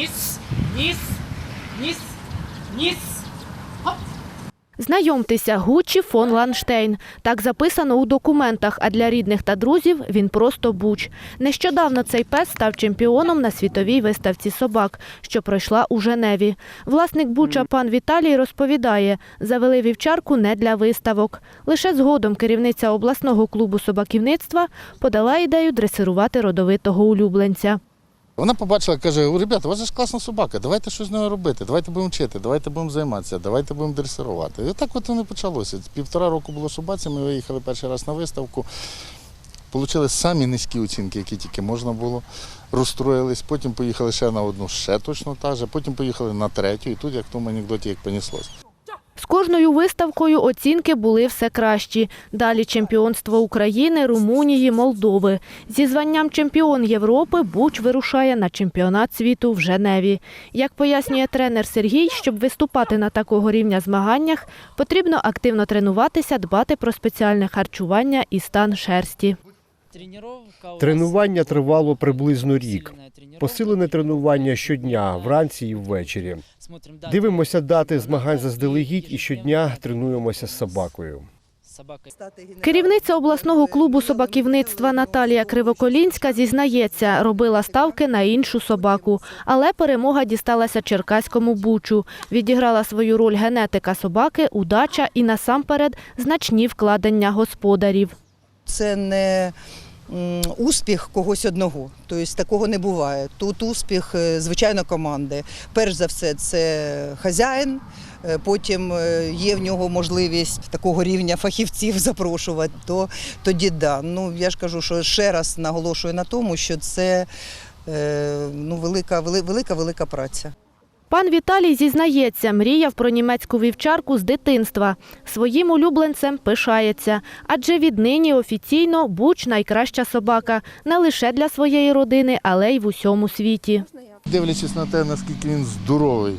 ніс, ніс, ніс, ніс. Знайомтеся, Гуччі фон Ланштейн. Так записано у документах, а для рідних та друзів він просто буч. Нещодавно цей пес став чемпіоном на світовій виставці собак, що пройшла у Женеві. Власник буча пан Віталій розповідає, завели вівчарку не для виставок. Лише згодом керівниця обласного клубу собаківництва подала ідею дресирувати родовитого улюбленця. Вона побачила, каже: ребята, у вас ж класна собака, давайте щось з нею робити, давайте будемо вчити, давайте будемо займатися, давайте будемо дресирувати. І отак от воно почалося. Півтора року було собаці, ми виїхали перший раз на виставку. Получили самі низькі оцінки, які тільки можна було. Розстроїлись, потім поїхали ще на одну, ще точно та же, потім поїхали на третю, і тут, як в тому анекдоті, як понеслось. Кожною виставкою оцінки були все кращі. Далі чемпіонство України, Румунії, Молдови. Зі званням чемпіон Європи Буч вирушає на чемпіонат світу в Женеві. Як пояснює тренер Сергій, щоб виступати на такого рівня змаганнях, потрібно активно тренуватися, дбати про спеціальне харчування і стан шерсті. Тренування тривало приблизно рік. Посилене тренування щодня, вранці і ввечері. Дивимося дати змагань заздалегідь і щодня тренуємося з собакою. Керівниця обласного клубу собаківництва Наталія Кривоколінська зізнається, робила ставки на іншу собаку, але перемога дісталася черкаському бучу. Відіграла свою роль генетика собаки, удача і насамперед значні вкладення господарів. Це не успіх когось одного. Тобто такого не буває. Тут успіх, е, звичайно, команди. Перш за все, це хазяїн. е, Потім е, є в нього можливість такого рівня фахівців запрошувати, то тоді да. Ну я ж кажу, що ще раз наголошую на тому, що це ну, велика, велика, велика праця. Пан Віталій зізнається, мріяв про німецьку вівчарку з дитинства. Своїм улюбленцем пишається, адже віднині офіційно Буч найкраща собака не лише для своєї родини, але й в усьому світі. Дивлячись на те, наскільки він здоровий,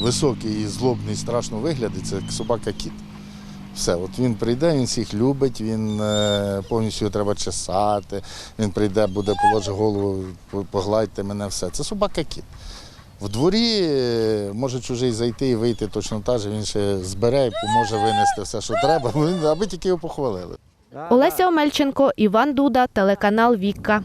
високий і злобний, страшно виглядить, це собака-кіт. Все, от він прийде, він всіх любить, він е, повністю його треба чесати, він прийде, буде положить голову, погладьте мене, все. Це собака-кіт. В дворі е, може чужий зайти і вийти точно так же, він ще збере і поможе винести все, що треба, аби тільки його похвалили. Олеся Омельченко, Іван Дуда, телеканал Вікка.